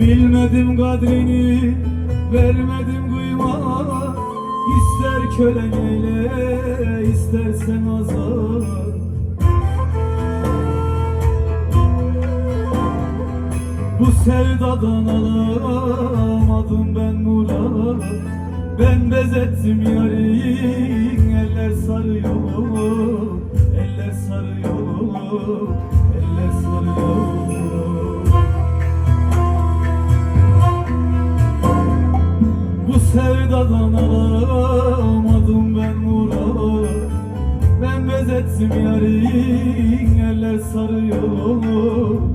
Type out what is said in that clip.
Bilmedim kadrini vermedim kıyma. İster kölen eyle istersen azar. Bu sevdadan alamadım ben murat Ben bezettim yarim eller sarıyor Eller sarıyor Eller sarıyor sevdadan alamadım ben murat Ben gözetsim yarim eller sarıyor.